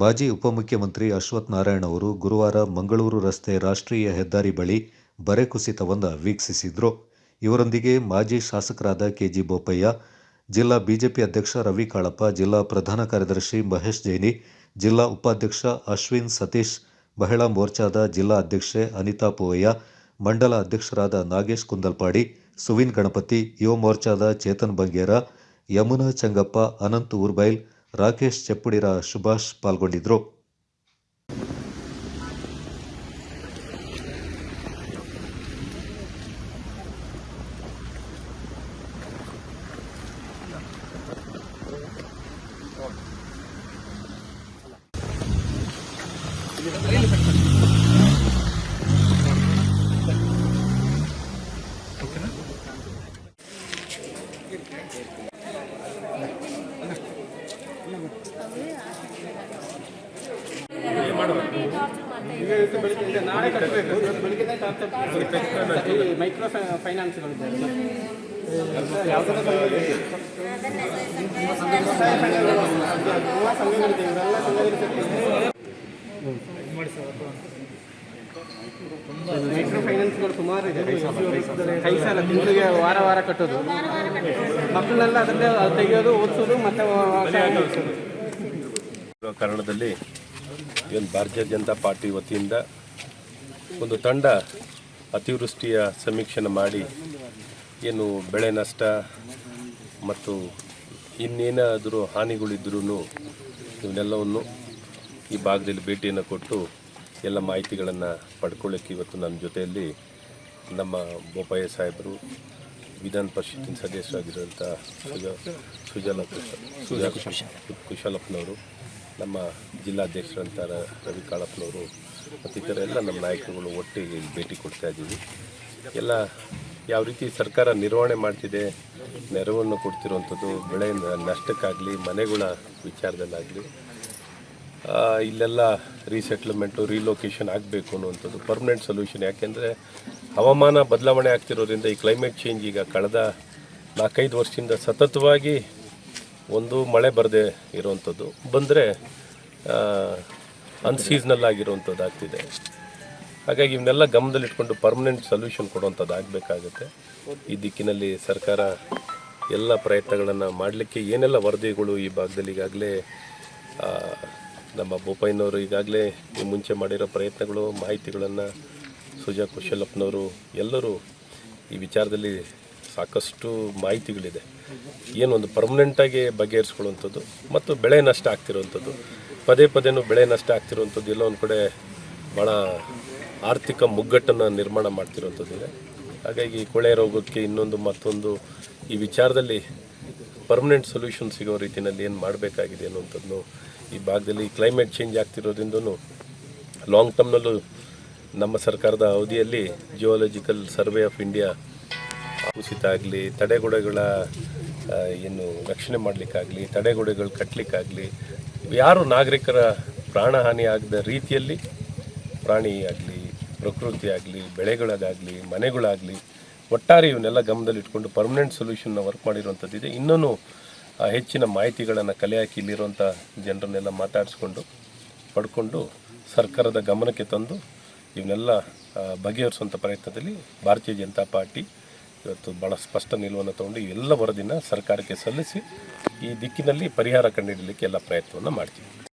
ಮಾಜಿ ಉಪಮುಖ್ಯಮಂತ್ರಿ ಅಶ್ವಥ್ ನಾರಾಯಣ ಅವರು ಗುರುವಾರ ಮಂಗಳೂರು ರಸ್ತೆ ರಾಷ್ಟ್ರೀಯ ಹೆದ್ದಾರಿ ಬಳಿ ಬರೆ ಕುಸಿತವನ್ನು ವೀಕ್ಷಿಸಿದ್ರು. ಇವರೊಂದಿಗೆ ಮಾಜಿ ಶಾಸಕರಾದ ಕೆಜಿ ಬೋಪಯ್ಯ, ಜಿಲ್ಲಾ ಬಿಜೆಪಿ ಅಧ್ಯಕ್ಷ ರವಿ ಕಾಳಪ್ಪ, ಜಿಲ್ಲಾ ಪ್ರಧಾನ ಕಾರ್ಯದರ್ಶಿ ಮಹೇಶ್ ಜೈನಿ, ಜಿಲ್ಲಾ ಉಪಾಧ್ಯಕ್ಷ ಅಶ್ವಿನ್ ಸತೀಶ್, ಮಹಿಳಾ ಮೋರ್ಚಾದ ಜಿಲ್ಲಾ ಅಧ್ಯಕ್ಷೆ ಅನಿತಾ ಪೋವಯ್ಯ, ಮಂಡಲ ಅಧ್ಯಕ್ಷರಾದ ನಾಗೇಶ್ ಕುಂದಲ್ಪಾಡಿ, ಸುವಿನ್ ಗಣಪತಿ, ಯುವ ಮೋರ್ಚಾದ ಚೇತನ್ ಬಂಗೇರ, ಯಮುನಾ ಚಂಗಪ್ಪ, ಅನಂತ್ ಊರ್ಬೈಲ್ ರಾಕೇಶ್ ಚೆಪ್ಪುಡಿರ ಸುಭಾಷ್ ಪಾಲ್ಗೊಂಡಿದ್ದರು ನಾಳೆ ಮೈಕ್ರೋ ಫೈನಾನ್ಸ್ಗಳಿದ್ದಾರೆ ಯಾವುದಾದ್ರು ಮೈಕ್ರೋ ಫೈನಾನ್ಸ್ಗಳು ಸುಮಾರು ಇದೆ ಕೈ ಸಾಲ ತಿಂಗಳಿಗೆ ವಾರ ವಾರ ಕಟ್ಟೋದು. ಮಕ್ಕಳನ್ನೆಲ್ಲ ಅದನ್ನೇ ತೆಗೆಯೋದು, ಓದಿಸೋದು, ಮತ್ತೆ ಕಾರಣದಲ್ಲಿ ಇವನ್ ಭಾರತೀಯ ಜನತಾ ಪಾರ್ಟಿ ವತಿಯಿಂದ ಒಂದು ತಂಡ ಅತಿವೃಷ್ಟಿಯ ಸಮೀಕ್ಷೆನ ಮಾಡಿ ಏನು ಬೆಳೆ ನಷ್ಟ ಮತ್ತು ಇನ್ನೇನಾದರೂ ಹಾನಿಗಳಿದ್ರೂ ಇವನ್ನೆಲ್ಲವನ್ನು ಈ ಭಾಗದಲ್ಲಿ ಭೇಟಿಯನ್ನು ಕೊಟ್ಟು ಎಲ್ಲ ಮಾಹಿತಿಗಳನ್ನು ಪಡ್ಕೊಳ್ಳೋಕ್ಕೆ ಇವತ್ತು ನನ್ನ ಜೊತೆಯಲ್ಲಿ ನಮ್ಮ ಬೋಪಯ್ಯ ಸಾಹೇಬರು ವಿಧಾನ ಪರಿಷತ್ತಿನ ಸದಸ್ಯರಾಗಿರುವಂಥ ಸುಜಾ ಸುಜಾಲ ಸುಜಾ ಕುಶಲಪ್ಪನವರು. ನಮ್ಮ ಜಿಲ್ಲಾಧ್ಯಕ್ಷರಂತ ರವಿ ಕಾಳಪ್ಪನವರು ಮತ್ತು ಇತರ ಎಲ್ಲ ನಮ್ಮ ನಾಯಕರುಗಳು ಒಟ್ಟಿಗೆ ಭೇಟಿ ಕೊಡ್ತಾ ಇದ್ದೀವಿ. ಎಲ್ಲ ಯಾವ ರೀತಿ ಸರ್ಕಾರ ನಿರ್ವಹಣೆ ಮಾಡ್ತಿದೆ, ನೆರವನ್ನು ಕೊಡ್ತಿರುವಂಥದ್ದು, ಬೆಳೆ ನಷ್ಟಕ್ಕಾಗಲಿ, ಮನೆಗಳ ವಿಚಾರದಲ್ಲಾಗಲಿ ಇಲ್ಲೆಲ್ಲ ರೀಸೆಟ್ಲ್ಮೆಂಟು ರೀಲೊಕೇಶನ್ ಆಗಬೇಕು ಅನ್ನುವಂಥದ್ದು ಪರ್ಮನೆಂಟ್ ಸೊಲ್ಯೂಷನ್. ಯಾಕೆಂದರೆ ಹವಾಮಾನ ಬದಲಾವಣೆ ಆಗ್ತಿರೋದ್ರಿಂದ ಈ ಕ್ಲೈಮೇಟ್ ಚೇಂಜ್ ಈಗ ಕಳೆದ ನಾಲ್ಕೈದು ವರ್ಷದಿಂದ ಸತತವಾಗಿ ಒಂದು ಮಳೆ ಬರದೆ ಇರುವಂಥದ್ದು, ಬಂದರೆ ಅನ್ಸೀಸ್ನಲ್ ಆಗಿರುವಂಥದ್ದು ಆಗ್ತಿದೆ ಹಾಗಾಗಿ ಇವನ್ನೆಲ್ಲ ಗಮನದಲ್ಲಿಟ್ಕೊಂಡು ಪರ್ಮನೆಂಟ್ ಸೊಲ್ಯೂಷನ್ ಕೊಡುವಂಥದ್ದು ಆಗಬೇಕಾಗುತ್ತೆ ಈ ದಿಕ್ಕಿನಲ್ಲಿ ಸರ್ಕಾರ ಎಲ್ಲ ಪ್ರಯತ್ನಗಳನ್ನು ಮಾಡಲಿಕ್ಕೆ ಏನೆಲ್ಲ ವರದಿಗಳು ಈ ಭಾಗದಲ್ಲಿ ಈಗಾಗಲೇ ನಮ್ಮ ಬೋಪಯ್ಯನವರು ಈಗಾಗಲೇ ಈ ಮುಂಚೆ ಮಾಡಿರೋ ಪ್ರಯತ್ನಗಳು, ಮಾಹಿತಿಗಳನ್ನು ಸುಜಾ ಕುಶಲಪ್ಪನವರು ಎಲ್ಲರೂ ಈ ವಿಚಾರದಲ್ಲಿ ಸಾಕಷ್ಟು ಮಾಹಿತಿಗಳಿದೆ. ಏನೊಂದು ಪರ್ಮನೆಂಟಾಗಿ ಬಗೆಹರಿಸ್ಕೊಳ್ಳುವಂಥದ್ದು ಮತ್ತು ಬೆಳೆ ನಷ್ಟ ಆಗ್ತಿರುವಂಥದ್ದು. ಪದೇ ಪದೇನೂ ಬೆಳೆ ನಷ್ಟ ಆಗ್ತಿರುವಂಥದ್ದು ಎಲ್ಲೋ ಒಂದು ಕಡೆ ಭಾಳ ಆರ್ಥಿಕ ಮುಗ್ಗಟ್ಟನ್ನು ನಿರ್ಮಾಣ ಮಾಡ್ತಿರುವಂಥದ್ದಿದೆ ಹಾಗಾಗಿ ಕೊಳೆ ರೋಗಕ್ಕೆ ಇನ್ನೊಂದು ಮತ್ತೊಂದು ಈ ವಿಚಾರದಲ್ಲಿ ಪರ್ಮನೆಂಟ್ ಸೊಲ್ಯೂಷನ್ ಸಿಗೋ ರೀತಿಯಲ್ಲಿ ಏನು ಮಾಡಬೇಕಾಗಿದೆ ಅನ್ನುವಂಥದ್ದು ಈ ಭಾಗದಲ್ಲಿ ಕ್ಲೈಮೇಟ್ ಚೇಂಜ್ ಆಗ್ತಿರೋದ್ರಿಂದ ಲಾಂಗ್ ಟರ್ಮ್ನಲ್ಲೂ ನಮ್ಮ ಸರ್ಕಾರದ ಅವಧಿಯಲ್ಲಿ ಜಿಯೋಲಜಿಕಲ್ ಸರ್ವೆ ಆಫ್ ಇಂಡಿಯಾ ಕುಸಿತ ಆಗಲಿ, ತಡೆಗೋಡೆಗಳ ಏನು ರಕ್ಷಣೆ ಮಾಡಲಿಕ್ಕಾಗಲಿ, ತಡೆಗೋಡೆಗಳು ಕಟ್ಟಲಿಕ್ಕಾಗಲಿ ಯಾರು ನಾಗರಿಕರ ಪ್ರಾಣಹಾನಿ ಆಗದ ರೀತಿಯಲ್ಲಿ ಪ್ರಾಣಿ ಆಗಲಿ, ಪ್ರಕೃತಿ ಆಗಲಿ, ಬೆಳೆಗಳಾಗಲಿ, ಮನೆಗಳಾಗಲಿ, ಒಟ್ಟಾರೆ ಇವನ್ನೆಲ್ಲ ಗಮನದಲ್ಲಿಟ್ಕೊಂಡು ಪರ್ಮನೆಂಟ್ ಸೊಲ್ಯೂಷನ್ನ ವರ್ಕ್ ಮಾಡಿರುವಂಥದ್ದಿದೆ ಇನ್ನೂ ಹೆಚ್ಚಿನ ಮಾಹಿತಿಗಳನ್ನು ಕಲೆ ಹಾಕಿ ಇಲ್ಲಿರುವಂಥ ಜನರನ್ನೆಲ್ಲ ಮಾತಾಡಿಸ್ಕೊಂಡು, ಪಡ್ಕೊಂಡು ಸರ್ಕಾರದ ಗಮನಕ್ಕೆ ತಂದು, ಇವನ್ನೆಲ್ಲ ಬಗೆಹರಿಸುವಂಥ ಪ್ರಯತ್ನದಲ್ಲಿ ಭಾರತೀಯ ಜನತಾ ಪಾರ್ಟಿ ಇವತ್ತು ಭಾಳ ಸ್ಪಷ್ಟ ನಿಲುವನ್ನು ತಗೊಂಡು ಎಲ್ಲ ವರದಿನ ಸರ್ಕಾರಕ್ಕೆ ಸಲ್ಲಿಸಿ ಈ ದಿಕ್ಕಿನಲ್ಲಿ ಪರಿಹಾರ ಕಂಡುಹಿಡಲಿಕ್ಕೆ ಎಲ್ಲ ಪ್ರಯತ್ನವನ್ನು ಮಾಡ್ತೀವಿ.